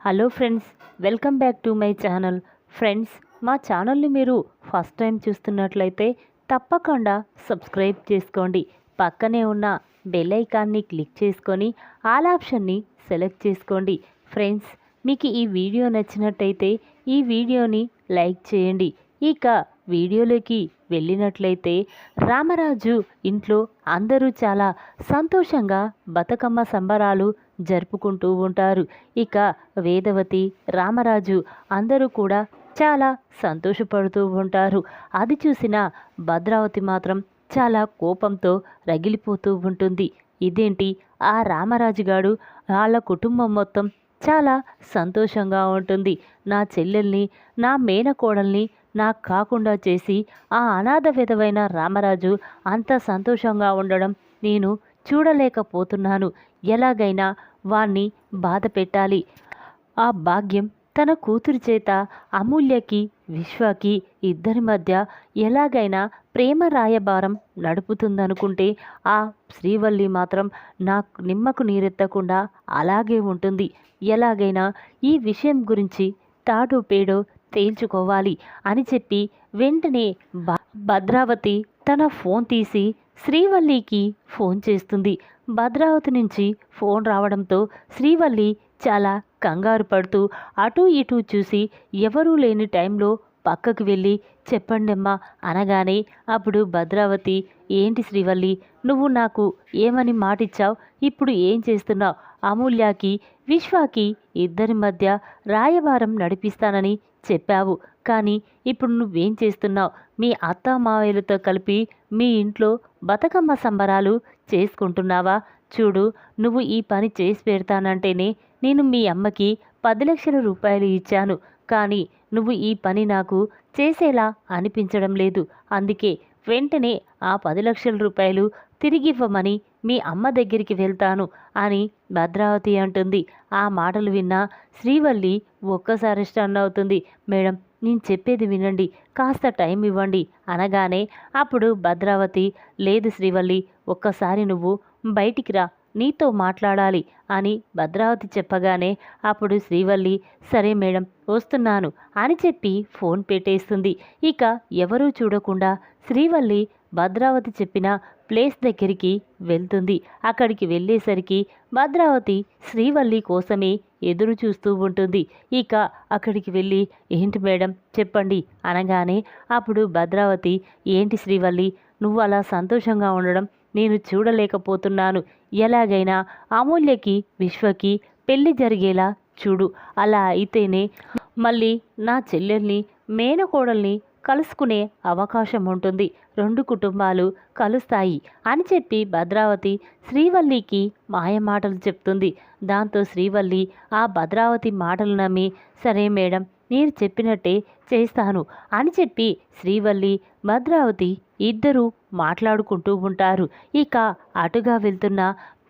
Hello friends welcome back to my channel. Friends మా ఛానల్ని మీరు ఫస్ట్ టైం చూస్తున్నట్లయితే తప్పకుండా సబ్స్క్రైబ్ చేసుకోండి. పక్కనే ఉన్న బెల్ ఐకాన్ని క్లిక్ చేసుకొని ఆల్ ఆప్షన్ని సెలెక్ట్ చేసుకోండి. ఫ్రెండ్స్ మీకు ఈ వీడియో నచ్చినట్టయితే ఈ వీడియోని లైక్ చేయండి. ఇక వీడియోలోకి వెళ్ళినట్లయితే రామరాజు ఇంట్లో అందరూ చాలా సంతోషంగా బతుకమ్మ సంబరాలు జరుపుకుంటూ ఉంటారు. ఇక వేదవతి రామరాజు అందరూ కూడా చాలా సంతోషపడుతూ ఉంటారు. అది చూసిన భద్రావతి మాత్రం చాలా కోపంతో రగిలిపోతూ ఉంటుంది. ఇదేంటి? ఆ రామరాజు గాడు వాళ్ళ కుటుంబం మొత్తం చాలా సంతోషంగా ఉంటుంది. నా చెల్లెల్ని నా మేనకోడల్ని నాకు కాకుండా చేసి ఆ అనాథ విధవైన రామరాజు అంత సంతోషంగా ఉండడం నేను చూడలేకపోతున్నాను. ఎలాగైనా వాణ్ణి బాధ పెట్టాలి. ఆ భాగ్యం తన కూతురి చేత అమూల్యకి విశ్వకి ఇద్దరి మధ్య ఎలాగైనా ప్రేమ రాయబారం నడుపుతుందనుకుంటే ఆ శ్రీవల్లి మాత్రం నాకు నిమ్మకు నీరెత్తకుండా అలాగే ఉంటుంది. ఎలాగైనా ఈ విషయం గురించి తాడు పేడో తేల్చుకోవాలి అని చెప్పి వెంటనే భ- భద్రావతి తన ఫోన్ తీసి శ్రీవల్లికి ఫోన్ చేస్తుంది. భద్రావతి నుంచి ఫోన్ రావడంతో శ్రీవల్లి చాలా కంగారు పడుతూ అటూ ఇటూ చూసి ఎవరూ లేని టైంలో పక్కకు వెళ్ళి చెప్పండమ్మా అనగానే అప్పుడు భద్రావతి ఏంటి శ్రీవల్లి నువ్వు నాకు ఏమని మాటిచ్చావు? ఇప్పుడు ఏం చేస్తున్నావు? అమూల్యకి విశ్వాకి ఇద్దరి మధ్య రాయబారం నడిపిస్తానని చెప్పావు. కానీ ఇప్పుడు నువ్వేం చేస్తున్నావు? మీ అత్త మావయ్యలతో కలిపి మీ ఇంట్లో బతుకమ్మ సంబరాలు చేసుకుంటున్నావా? చూడు నువ్వు ఈ పని చేసి పెడతానంటేనే నేను మీ అమ్మకి పది లక్షల రూపాయలు ఇచ్చాను. కానీ నువ్వు ఈ పని నాకు చేసేలా అనిపించడం లేదు. అందుకే వెంటనే ఆ పది లక్షల రూపాయలు తిరిగివ్వమని మీ అమ్మ దగ్గరికి వెళ్తాను అని భద్రావతి అంటుంది. ఆ మాటలు విన్న శ్రీవల్లి ఒక్కసారి స్టన్ అవుతుంది. మేడం నేను చెప్పేది వినండి కాస్త టైం ఇవ్వండి అనగానే అప్పుడు భద్రావతి లేదు శ్రీవల్లి ఒక్కసారి నువ్వు బయటికి రా నీతో మాట్లాడాలి అని భద్రావతి చెప్పగానే అప్పుడు శ్రీవల్లి సరే మేడం వస్తున్నాను అని చెప్పి ఫోన్ పెట్టేస్తుంది. ఇక ఎవరూ చూడకుండా శ్రీవల్లి భద్రావతి చెప్పిన ప్లేస్ దగ్గరికి వెళ్తుంది. అక్కడికి వెళ్ళేసరికి భద్రావతి శ్రీవల్లి కోసమే ఎదురు చూస్తూ ఉంటుంది. ఇక అక్కడికి వెళ్ళి ఏంటి మేడం చెప్పండి అనగానే అప్పుడు భద్రావతి ఏంటి శ్రీవల్లి నువ్వు అలా సంతోషంగా ఉండడం నేను చూడలేకపోతున్నాను. ఎలాగైనా అమూల్యకి విశ్వకి పెళ్ళి జరిగేలా చూడు. అలా అయితేనే మళ్ళీ నా చెల్లెల్ని మేనకోడల్ని కలుసుకునే అవకాశం ఉంటుంది. రెండు కుటుంబాలు కలుస్తాయి అని చెప్పి భద్రావతి శ్రీవల్లికి మాయమాటలు చెప్తుంది. దాంతో శ్రీవల్లి ఆ భద్రావతి మాటలు నమ్మి సరే మేడం మీరు చెప్పినట్టే చేస్తాను అని చెప్పి శ్రీవల్లి భద్రావతి ఇద్దరూ మాట్లాడుకుంటూ ఉంటారు. ఇక అటుగా వెళ్తున్న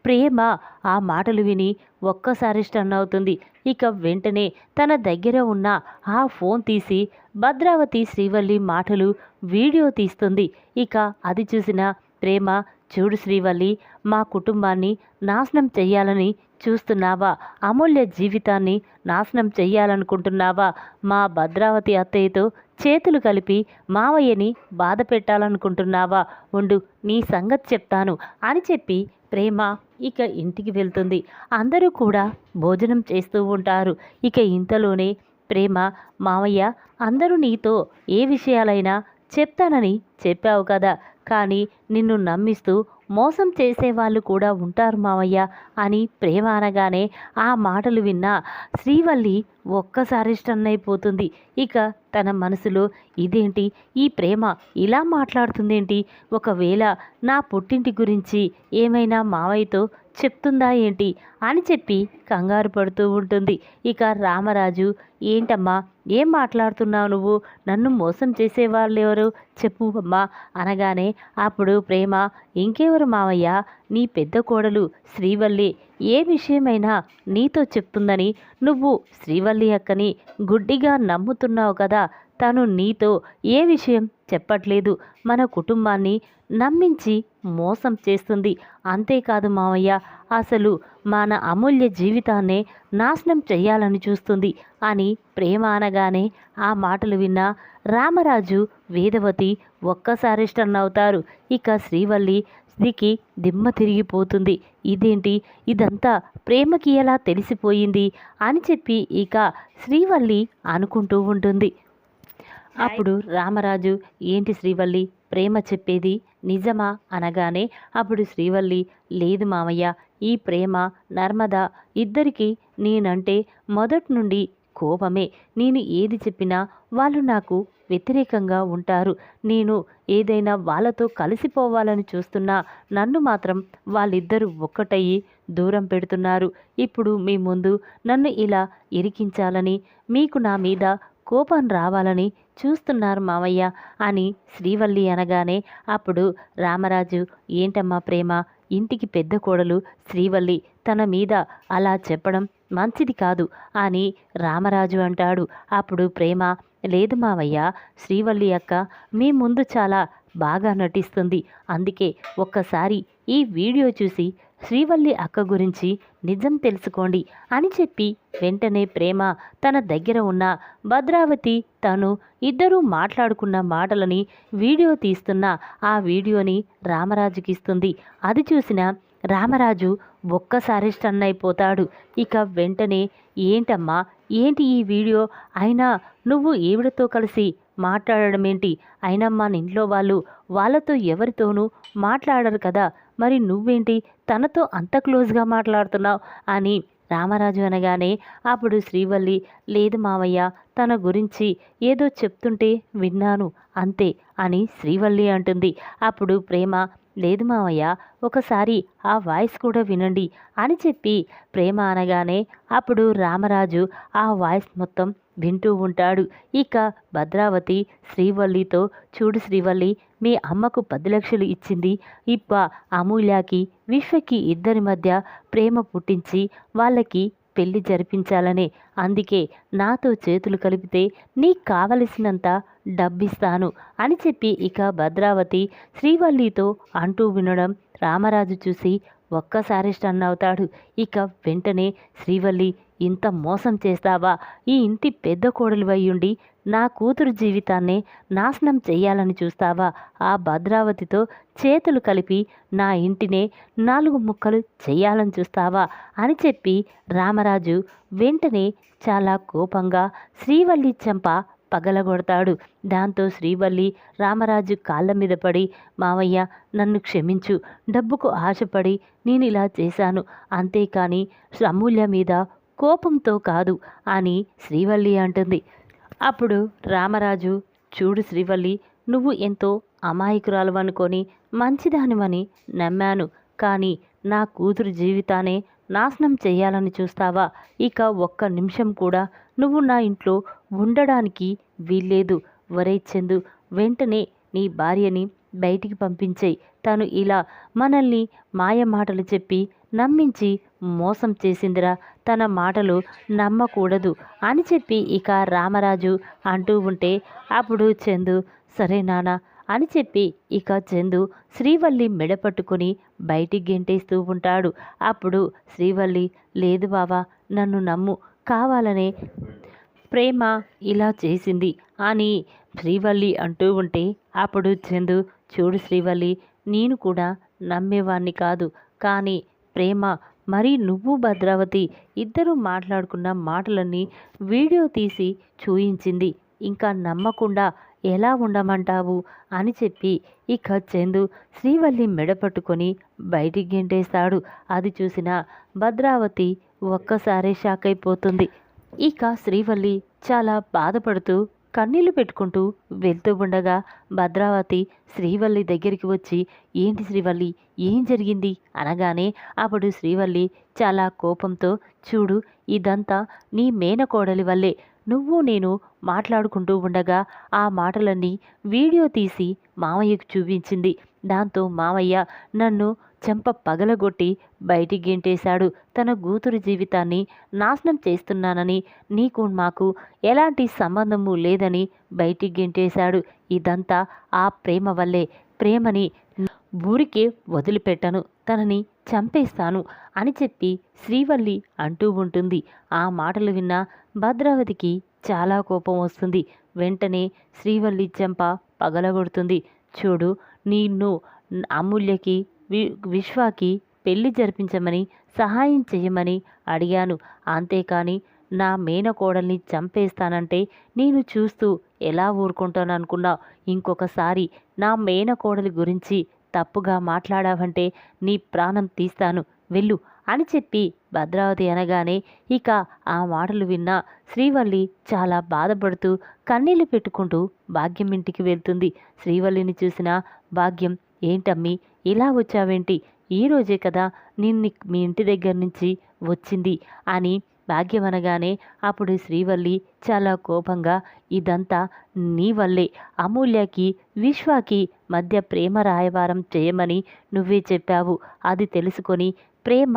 ప్రేమ ఆ మాటలు విని ఒక్కసారి స్టన్ అవుతుంది. ఇక వెంటనే తన దగ్గర ఉన్న ఆ ఫోన్ తీసి భద్రావతి శ్రీవల్లి మాటలు వీడియో తీస్తుంది. ఇక అది చూసిన ప్రేమ చూడు శ్రీవల్లి మా కుటుంబాన్ని నాశనం చెయ్యాలని చూస్తున్నావా? అమూల్య జీవితాన్ని నాశనం చెయ్యాలనుకుంటున్నావా మా భద్రావతి అత్తయ్యతో చేతులు కలిపి మావయ్యని బాధ పెట్టాలనుకుంటున్నావా? ఉండు నీ సంగతి చెప్తాను అని చెప్పి ప్రేమ ఇక ఇంటికి వెళ్తుంది. అందరూ కూడా భోజనం చేస్తూ ఉంటారు. ఇక ఇంతలోనే ప్రేమ మావయ్య అందరూ నీతో ఏ విషయాలైనా చెప్తానని చెప్పావు కదా. కానీ నిన్ను నమ్మిస్తూ మోసం చేసేవాళ్ళు కూడా ఉంటారు మావయ్య అని ప్రేమ అనగానే ఆ మాటలు విన్న శ్రీవల్లి ఒక్కసారి స్టన్ అయిపోతుంది. ఇక తన మనసులో ఇదేంటి? ఈ ప్రేమ ఇలా మాట్లాడుతుందేంటి? ఒకవేళ నా పుట్టింటి గురించి ఏమైనా మావయ్యతో చెప్తుందా ఏంటి అని చెప్పి కంగారు పడుతూ ఉంటుంది. ఇక రామరాజు ఏంటమ్మా ఏం మాట్లాడుతున్నావు నువ్వు? నన్ను మోసం చేసేవాళ్ళు ఎవరు? చెప్పు అమ్మా అనగానే అప్పుడు ప్రేమ ఇంకెవరు మావయ్య? నీ పెద్ద కోడలు శ్రీవల్లి. ఏ విషయమైనా నీతో చెప్తుందని నువ్వు శ్రీవల్లి అక్కని గుడ్డిగా నమ్ముతున్నావు కదా. తను నీతో ఏ విషయం చెప్పట్లేదు. మన కుటుంబాన్ని నమ్మించి మోసం చేస్తుంది. అంతేకాదు మావయ్య అసలు మన అమూల్య జీవితాన్నే నాశనం చెయ్యాలని చూస్తుంది అని ప్రేమ అనగానే ఆ మాటలు విన్న రామరాజు వేదవతి ఒక్కసారి స్టన్ అవుతారు. ఇక శ్రీవల్లి దికి దిమ్మ తిరిగిపోతుంది. ఇదేంటి? ఇదంతా ప్రేమకి ఎలా తెలిసిపోయింది? అని చెప్పి ఇక శ్రీవల్లి అనుకుంటూ ఉంటుంది. అప్పుడు రామరాజు ఏంటి శ్రీవల్లి? ప్రేమ చెప్పేది నిజమా? అనగానే అప్పుడు శ్రీవల్లి లేదు మామయ్య ఈ ప్రేమ నర్మద ఇద్దరికీ నేనంటే మొదటి నుండి కోపమే. నేను ఏది చెప్పినా వాళ్ళు నాకు వ్యతిరేకంగా ఉంటారు. నేను ఏదైనా వాళ్ళతో కలిసిపోవాలని చూస్తున్నా నన్ను మాత్రం వాళ్ళిద్దరూ ఒక్కటయ్యి దూరం పెడుతున్నారు. ఇప్పుడు మీ ముందు నన్ను ఇలా ఇరికించాలని మీకు నా మీద కోపం రావాలని చూస్తున్నారు మావయ్య అని శ్రీవల్లి అనగానే అప్పుడు రామరాజు ఏంటమ్మా ప్రేమ? ఇంటికి పెద్ద కోడలు శ్రీవల్లి తన మీద అలా చెప్పడం మంచిది కాదు అని రామరాజు అంటాడు. అప్పుడు ప్రేమ లేదు మావయ్య శ్రీవల్లి అక్క మీ ముందు చాలా బాగా నటిస్తుంది. అందుకే ఒక్కసారి ఈ వీడియో చూసి శ్రీవల్లి అక్క గురించి నిజం తెలుసుకోండి అని చెప్పి వెంటనే ప్రేమ తన దగ్గర ఉన్న భద్రావతి తను ఇద్దరూ మాట్లాడుకున్న మాటలని వీడియో తీస్తున్న ఆ వీడియోని రామరాజుకి ఇస్తుంది. అది చూసిన రామరాజు ఒక్కసారి స్టన్ అయిపోతాడు. ఇక వెంటనే ఏంటమ్మా ఏంటి ఈ వీడియో? అయినా నువ్వు ఈవిడతో కలిసి మాట్లాడడం ఏంటి అయినా మా ఇంట్లో వాళ్ళు వాళ్ళతో ఎవరితోనూ మాట్లాడరు కదా. మరి నువ్వేంటి తనతో అంత క్లోజ్గా మాట్లాడుతున్నావు? అని రామరాజు అనగానే అప్పుడు శ్రీవల్లి లేదు మావయ్య తన గురించి ఏదో చెప్తుంటే విన్నాను అంతే అని శ్రీవల్లి అంటుంది. అప్పుడు ప్రేమ లేదు మావయ్య ఒకసారి ఆ వాయిస్ కూడా వినండి అని చెప్పి ప్రేమ అనగానే అప్పుడు రామరాజు ఆ వాయిస్ మొత్తం వింటూ ఉంటాడు. ఇక భద్రావతి శ్రీవల్లితో చూడు శ్రీవల్లి మీ అమ్మకు పది లక్షలు ఇచ్చింది. ఇప్ప అమూల్యకి విశ్వకి ఇద్దరి మధ్య ప్రేమ పుట్టించి వాళ్ళకి పెళ్ళి జరిపించాలనే. అందుకే నాతో చేతులు కలిపితే నీకు కావలసినంత డబ్బిస్తాను అని చెప్పి ఇక భద్రావతి శ్రీవల్లితో అంటూ వినడం రామరాజు చూసి ఒక్కసారి స్టన్ అవుతాడు. ఇక వెంటనే శ్రీవల్లి ఇంత మోసం చేస్తావా? ఈ ఇంటి పెద్ద కోడలు నా కూతురు జీవితాన్నే నాశనం చేయాలని చూస్తావా? ఆ భద్రావతితో చేతులు కలిపి నా ఇంటినే నాలుగు ముక్కలు చేయాలని చూస్తావా? అని చెప్పి రామరాజు వెంటనే చాలా కోపంగా శ్రీవల్లి చెంప పగలగొడతాడు. దాంతో శ్రీవల్లి రామరాజు కాళ్ళ మీద పడి మావయ్య నన్ను క్షమించు. డబ్బుకు ఆశపడి నేను ఇలా చేశాను. అంతేకాని అమూల్య మీద కోపంతో కాదు అని శ్రీవల్లి అంటుంది. అప్పుడు రామరాజు చూడు శ్రీవల్లి నువ్వు ఎంతో అమాయకురాలు అనుకొని మంచిదానివని నమ్మాను. కానీ నా కూతురు జీవితానే నాశనం చేయాలని చూస్తావా? ఇక ఒక్క నిమిషం కూడా నువ్వు నా ఇంట్లో ఉండడానికి వీల్లేదు. వరే చందు వెంటనే నీ భార్యని బయటికి పంపించేయి. తను ఇలా మనల్ని మాయ మాటలు చెప్పి నమ్మించి మోసం చేసిందిరా. తన మాటలు నమ్మకూడదు అని చెప్పి ఇక రామరాజు అంటూ ఉంటే అప్పుడు చందు సరే నానా అని చెప్పి ఇక చందు శ్రీవల్లి మెడ పట్టుకుని బయటికి గెంటేస్తూ ఉంటాడు. అప్పుడు శ్రీవల్లి లేదు బావా నన్ను నమ్ము కావాలనే ప్రేమ ఇలా చేసింది అని శ్రీవల్లి అంటూ ఉంటే అప్పుడు చందు చూడు శ్రీవల్లి నేను కూడా నమ్మేవాణ్ణి కాదు. కానీ ప్రేమ మరి నువ్వు భద్రావతి ఇద్దరూ మాట్లాడుకున్న మాటలన్నీ వీడియో తీసి చూయించింది. ఇంకా నమ్మకుండా ఎలా ఉండమంటావు? అని చెప్పి ఇక చందు శ్రీవల్లి మెడ పట్టుకొని బయటికి గెంటేస్తాడు. అది చూసిన భద్రావతి ఒక్కసారే షాక్ అయిపోతుంది. ఇక శ్రీవల్లి చాలా బాధపడుతూ కన్నీళ్ళు పెట్టుకుంటూ వెళ్తూ ఉండగా భద్రావతి శ్రీవల్లి దగ్గరికి వచ్చి ఏంటి శ్రీవల్లి ఏం జరిగింది? అనగానే అప్పుడు శ్రీవల్లి చాలా కోపంతో చూడు ఇదంతా నీ మేనకోడలి వల్లే. నువ్వు నేను మాట్లాడుకుంటూ ఉండగా ఆ మాటలన్నీ వీడియో తీసి మామయ్యకు చూపించింది. దాంతో మామయ్య నన్ను చెంప పగలగొట్టి బయటికి గెంటేశాడు. తన కూతురు జీవితాన్ని నాశనం చేస్తున్నానని నీకు మాకు ఎలాంటి సంబంధము లేదని బయటికి గెంటేశాడు. ఇదంతా ఆ ప్రేమ వల్లే. ప్రేమని ఊరికే వదిలిపెట్టను తనని చంపేస్తాను అని చెప్పి శ్రీవల్లి అంటూ ఉంటుంది. ఆ మాటలు విన్న భద్రావతికి చాలా కోపం వస్తుంది. వెంటనే శ్రీవల్లి చెంప పగలగొడుతుంది. చూడు నిన్ను అమూల్యకి వి విశ్వాకి పెళ్ళి జరిపించమని సహాయం చేయమని అడిగాను. అంతేకాని నా మేనకోడల్ని చంపేస్తానంటే నేను చూస్తూ ఎలా ఊరుకుంటాను అనుకున్నా ఇంకొకసారి నా మేనకోడలి గురించి తప్పుగా మాట్లాడావంటే నీ ప్రాణం తీస్తాను. వెళ్ళు అని చెప్పి భద్రావతి అనగానే ఇక ఆ మాటలు విన్న శ్రీవల్లి చాలా బాధపడుతూ కన్నీళ్ళు పెట్టుకుంటూ భాగ్యం ఇంటికి వెళ్తుంది. శ్రీవల్లిని చూసిన భాగ్యం ఏంటమ్మి ఇలా వచ్చావేంటి? ఈ రోజే కదా నిన్ను మీ ఇంటి దగ్గర నుంచి వచ్చింది అని భాగ్యం అనగానే అప్పుడు శ్రీవల్లి చాలా కోపంగా ఇదంతా నీ వల్లే. అమూల్యకి విశ్వాకి మధ్య ప్రేమ రాయవారం చేయమని నువ్వే చెప్పావు. అది తెలుసుకొని ప్రేమ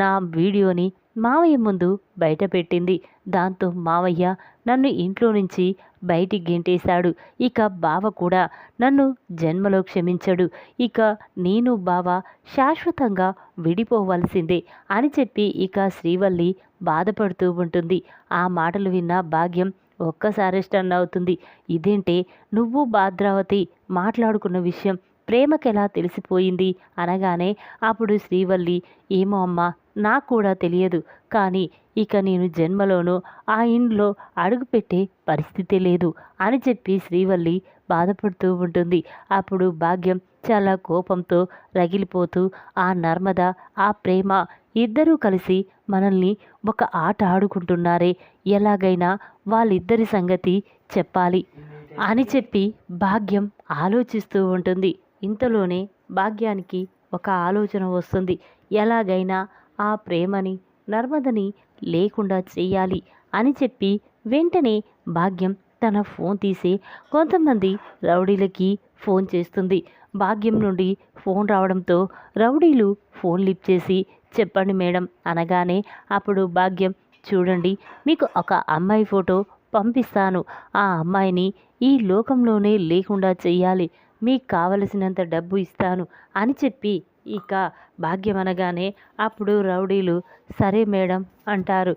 నా వీడియోని మావయ్య ముందు బయటపెట్టింది. దాంతో మావయ్య నన్ను ఇంట్లో నుంచి బయటికి గెంటేశాడు. ఇక బావ కూడా నన్ను జన్మలో క్షమించడు. ఇక నేను బావ శాశ్వతంగా విడిపోవలసిందే అని చెప్పి ఇక శ్రీవల్లి బాధపడుతూ ఉంటుంది. ఆ మాటలు విన్న భాగ్యం ఒక్కసారి స్టన్ అవుతుంది. ఇదేంటే నువ్వు భాద్రావతి మాట్లాడుకున్న విషయం ప్రేమకెలా తెలిసిపోయింది అనగానే అప్పుడు శ్రీవల్లి ఏమో అమ్మా నాకు కూడా తెలియదు. కానీ ఇక నేను జన్మలోనూ ఆ ఇంట్లో అడుగుపెట్టే పరిస్థితి లేదు అని చెప్పి శ్రీవల్లి బాధపడుతూ ఉంటుంది. అప్పుడు భాగ్యం చాలా కోపంతో రగిలిపోతూ ఆ నర్మద ఆ ప్రేమ ఇద్దరూ కలిసి మనల్ని ఒక ఆట ఆడుకుంటున్నారే ఎలాగైనా వాళ్ళిద్దరి సంగతి చెప్పాలి అని చెప్పి భాగ్యం ఆలోచిస్తూ ఉంటుంది. ఇంతలోనే భాగ్యానికి ఒక ఆలోచన వస్తుంది. ఎలాగైనా ఆ ప్రేమని నర్మదని లేకుండా చేయాలి అని చెప్పి వెంటనే భాగ్యం తన ఫోన్ తీసి కొంతమంది రౌడీలకి ఫోన్ చేస్తుంది. భాగ్యం నుండి ఫోన్ రావడంతో రౌడీలు ఫోన్ లిఫ్ట్ చేసి చెప్పండి మేడం అనగానే అప్పుడు భాగ్యం చూడండి మీకు ఒక అమ్మాయి ఫోటో పంపిస్తాను. ఆ అమ్మాయిని ఈ లోకంలోనే లేకుండా చేయాలి. మీకు కావలసినంత డబ్బు ఇస్తాను అని చెప్పి ఇక భాగ్యం అనగానే అప్పుడు రౌడీలు సరే మేడం అంటారు.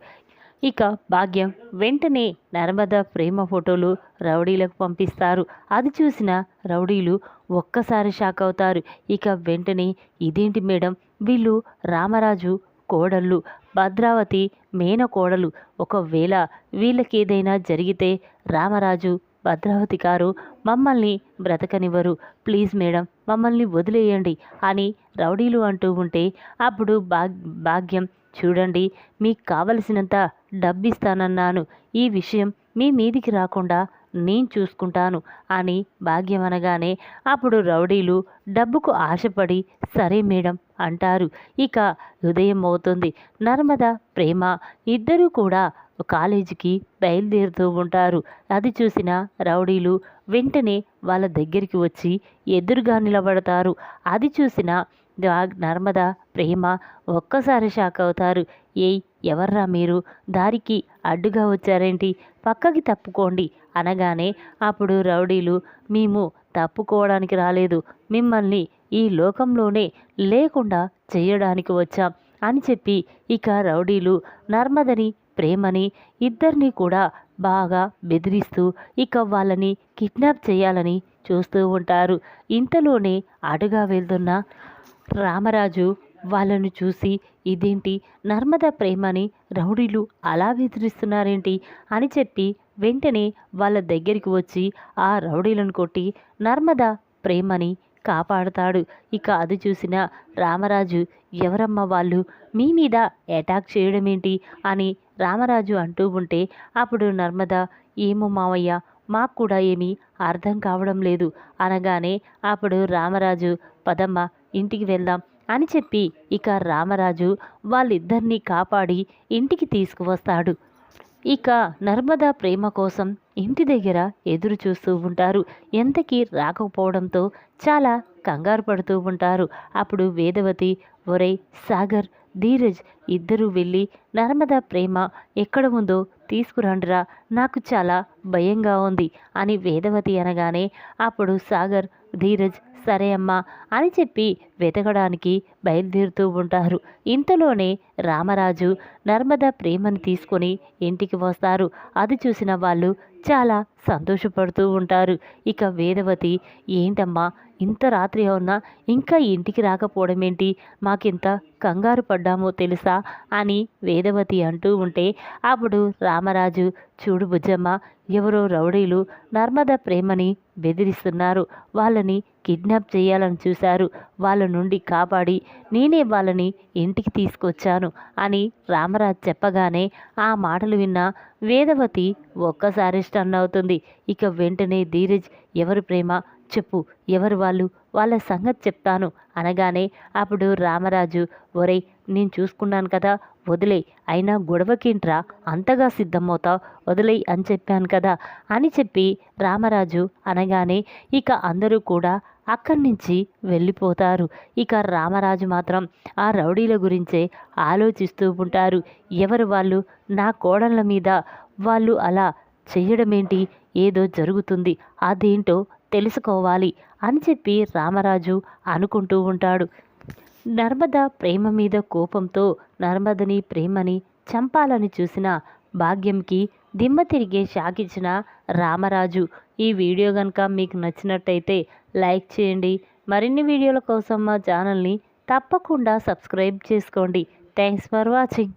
ఇక భాగ్యం వెంటనే నర్మద ప్రేమ ఫోటోలు రౌడీలకు పంపిస్తారు. అది చూసిన రౌడీలు ఒక్కసారి షాక్ అవుతారు. ఇక వెంటనే ఇదేంటి మేడం? వీళ్ళు రామరాజు కోడళ్ళు భద్రావతి మేన కోడలు ఒకవేళ వీళ్ళకేదైనా జరిగితే రామరాజు భద్రావతి గారు మమ్మల్ని బ్రతకనివ్వరు. ప్లీజ్ మేడం మమ్మల్ని వదిలేయండి అని రౌడీలు అంటూ ఉంటే అప్పుడు భాగ్ భాగ్యం చూడండి మీకు కావలసినంత డబ్బిస్తానన్నాను. ఈ విషయం మీ మీదికి రాకుండా నేను చూసుకుంటాను అని భాగ్యం అనగానే అప్పుడు రౌడీలు డబ్బుకు ఆశపడి సరే మేడం అంటారు. ఇక ఉదయం అవుతుంది నర్మద ప్రేమ ఇద్దరూ కూడా కాలేజీకి బయలుదేరుతూ ఉంటారు. అది చూసిన రౌడీలు వెంటనే వాళ్ళ దగ్గరికి వచ్చి ఎదురుగా నిలబడతారు. అది చూసిన నర్మద ప్రేమ ఒక్కసారి షాక్ అవుతారు. ఏయ్ ఎవర్రా మీరు? దారికి అడ్డుగా వచ్చారేంటి? పక్కకి తప్పుకోండి అనగానే అప్పుడు రౌడీలు మేము తప్పుకోవడానికి రాలేదు. మిమ్మల్ని ఈ లోకంలోనే లేకుండా చేయడానికి వచ్చాం అని చెప్పి ఇక రౌడీలు నర్మదని ప్రేమని ఇద్దరిని కూడా బాగా బెదిరిస్తూ ఇక వాళ్ళని కిడ్నాప్ చేయాలని చూస్తూ ఉంటారు. ఇంతలోనే అడుగా వెళ్తున్న రామరాజు వాళ్ళను చూసి ఇదేంటి? నర్మద ప్రేమని రౌడీలు అలా బెదిరిస్తున్నారేంటి? అని చెప్పి వెంటనే వాళ్ళ దగ్గరికి వచ్చి ఆ రౌడీలను కొట్టి నర్మద ప్రేమని కాపాడుతాడు. ఇక అది చూసిన రామరాజు ఎవరమ్మ వాళ్ళు? మీ మీద అటాక్ చేయడమేంటి? అని రామరాజు అంటూ ఉంటే అప్పుడు నర్మద ఏమో మావయ్య మాకు కూడా ఏమీ అర్థం కావడం లేదు అనగానే అప్పుడు రామరాజు పదమ్మ ఇంటికి వెళ్దాం అని చెప్పి ఇక రామరాజు వాళ్ళిద్దరినీ కాపాడి ఇంటికి తీసుకువస్తాడు. ఇక నర్మదా ప్రేమ కోసం ఇంటి దగ్గర ఎదురు చూస్తూ ఉంటారు. ఎంతకీ రాకపోవడంతో చాలా కంగారు పడుతూ ఉంటారు. అప్పుడు వేదవతి ఒరే సాగర్ ధీరజ్ ఇద్దరూ వెళ్ళి నర్మదా ప్రేమ ఎక్కడ ఉందో తీసుకురండిరా నాకు చాలా భయంగా ఉంది అని వేదవతి అనగానే అప్పుడు సాగర్ ధీరజ్ సరే అమ్మా అని చెప్పి వెతకడానికి బయలుదేరుతూ ఉంటారు. ఇంతలోనే రామరాజు నర్మదా ప్రేమను తీసుకొని ఇంటికి వస్తారు. అది చూసిన వాళ్ళు చాలా సంతోషపడుతూ ఉంటారు. ఇక వేదవతి ఏంటమ్మా ఇంత రాత్రి అవునా? ఇంకా ఇంటికి రాకపోవడం ఏంటి మాకింత కంగారు పడ్డామో తెలుసా? అని వేదవతి అంటూ ఉంటే అప్పుడు రామరాజు చూడు బుజ్జమ్మ ఎవరో రౌడీలు నర్మద ప్రేమని బెదిరిస్తున్నారు. వాళ్ళని కిడ్నాప్ చేయాలని చూశారు. వాళ్ళ నుండి కాపాడి నేనే వాళ్ళని ఇంటికి తీసుకొచ్చాను అని రామరాజ్ చెప్పగానే ఆ మాటలు విన్న వేదవతి ఒక్కసారి స్టన్ అవుతుంది. ఇక వెంటనే ధీరజ్ ఎవరు ప్రేమ? చెప్పు ఎవరు వాళ్ళు? వాళ్ళ సంగతి చెప్తాను అనగానే అప్పుడు రామరాజు ఒరేయ్ నేను చూసుకున్నాను కదా వదిలే అయినా గొడవకింట్రా? అంతగా సిద్ధమవుతావు? వదిలే అని చెప్పాను కదా? అని చెప్పి రామరాజు అనగానే ఇక అందరూ కూడా అక్కడి నుంచి వెళ్ళిపోతారు. ఇక రామరాజు మాత్రం ఆ రౌడీల గురించే ఆలోచిస్తూ ఉంటారు. ఎవరు వాళ్ళు? నా కోడళ్ళ మీద వాళ్ళు అలా చేయడమేంటి ఏదో జరుగుతుంది. అదేంటో తెలుసుకోవాలి అని చెప్పి రామరాజు అనుకుంటూ ఉంటాడు. నర్మద ప్రేమ మీద కోపంతో నర్మదని ప్రేమని చంపాలని చూసిన భాగ్యంకి దిమ్మ తిరిగే షాకిచ్చిన రామరాజు. ఈ వీడియో కనుక మీకు నచ్చినట్టయితే లైక్ చేయండి. మరిన్ని వీడియోల కోసం మా ఛానల్ని తప్పకుండా సబ్స్క్రైబ్ చేసుకోండి. Thanks for watching.